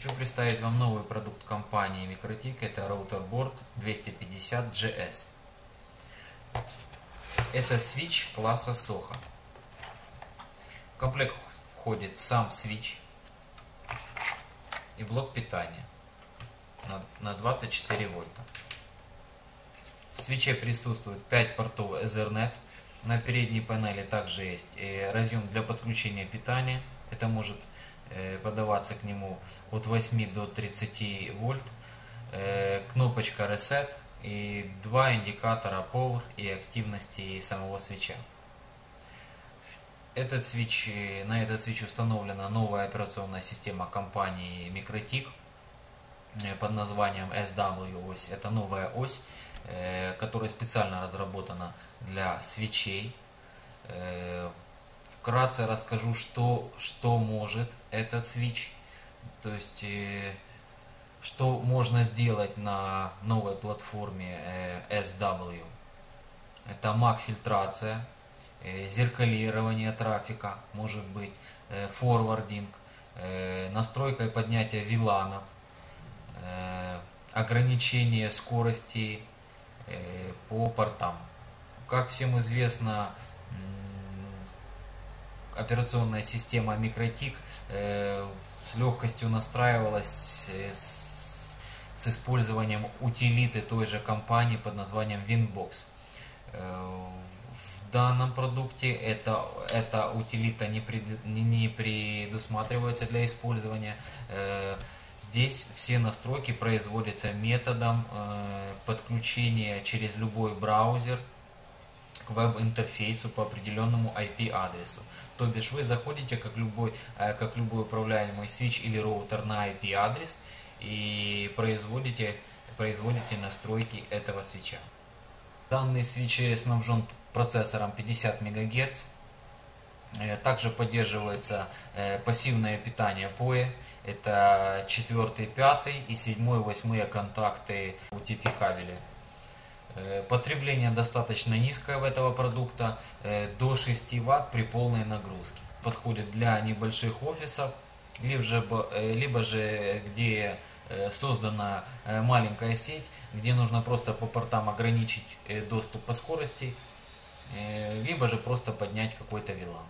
Хочу представить вам новый продукт компании Microtik. Это роутерборд 250GS. Это свич класса Soho. В комплект входит сам свич и блок питания на 24 вольта. В свече присутствует 5 портов Ethernet. На передней панели также есть разъем для подключения питания. Это может подаваться к нему от 8 до 30 вольт, э, кнопочка Reset и два индикатора Power и активности самого свеча. Этот свич, э, на этот свич установлена новая операционная система компании Microtik под названием SW ось. Это новая ось, которая специально разработана для свечей вкратце расскажу, что, что может этот свич, то есть э, что можно сделать на новой платформе э, SW. Это MAC фильтрация, э, зеркалирование трафика, может быть, э, форвардинг, э, настройка и поднятие виланов, э, ограничение скорости э, по портам. Как всем известно, операционная система MikroTik э, с легкостью настраивалась э, с, использованием утилиты той же компании под названием Winbox. Э, в данном продукте это, эта утилита не, пред, не предусматривается для использования. Здесь все настройки производятся методом подключения через любой браузер веб-интерфейсу по определенному IP-адресу. То бишь вы заходите как любой, э, как любой управляемый свич или роутер на IP-адрес и производите, производите настройки этого свеча. Данный свич снабжен процессором 50 МГц. Э, также поддерживается э, пассивное питание PoE. Это 4, 5 и 7, 8 контакты UTP кабеля. Э, потребление достаточно низкое в этого продукта, э, до 6 Вт при полной нагрузке. Подходит для небольших офисов, либо же, э, либо же где создана маленькая сеть, где нужно просто по портам ограничить доступ по скорости, либо же просто поднять какой-то вилан.